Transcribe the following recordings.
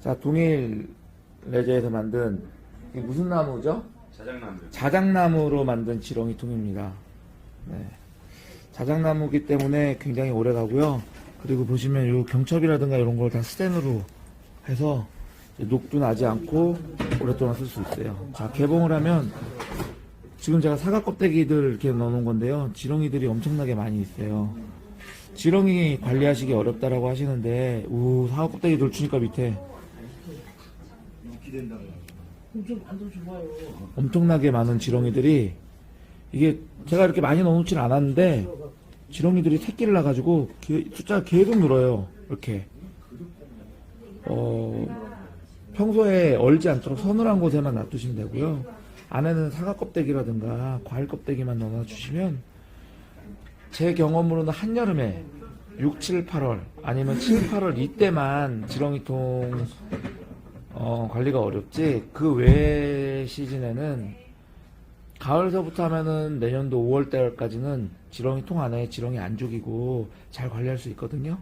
자, 동일 레저에서 만든 이게 무슨 나무죠? 자작나무. 자작나무로 만든 지렁이 통입니다. 네. 자작나무기 때문에 굉장히 오래 가고요. 그리고 보시면 요 경첩이라든가 이런 걸 다 스텐으로 해서 녹도 나지 않고 오랫동안 쓸 수 있어요. 자, 개봉을 하면 지금 제가 사과 껍데기들 이렇게 넣어놓은 건데요. 지렁이들이 엄청나게 많이 있어요. 지렁이 관리하시기 어렵다라고 하시는데, 우, 사과 껍데기 돌추니까 밑에. 엄청나게 많은 지렁이들이 이게 제가 이렇게 많이 넣어놓지는 않았는데 지렁이들이 새끼를 낳아가지고 기- 숫자가 계속 늘어요 이렇게. 어 평소에 얼지 않도록 서늘한 곳에만 놔두시면 되고요. 안에는 사과 껍데기라든가 과일 껍데기만 넣어주시면 제 경험으로는 한여름에 6, 7, 8월 아니면 7, 8월 이때만 지렁이통 어, 관리가 어렵지 그 외 시즌에는 가을서부터 하면은 내년도 5월 달까지는 지렁이 통 안에 지렁이 안 죽이고 잘 관리할 수 있거든요.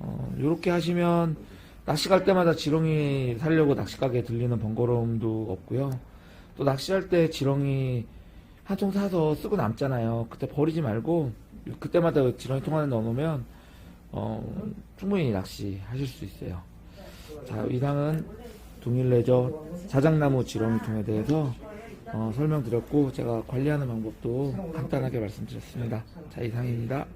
어, 요렇게 하시면 낚시 갈 때마다 지렁이 살려고 낚시 가게 들리는 번거로움도 없고요. 또 낚시할 때 지렁이 한통 사서 쓰고 남잖아요. 그때 버리지 말고 그때마다 지렁이 통 안에 넣어놓으면 어, 충분히 낚시 하실 수 있어요. 자, 이상은 동일레저 자작나무 지렁이 통에 대해서 어, 설명드렸고 제가 관리하는 방법도 간단하게 말씀드렸습니다. 자, 이상입니다.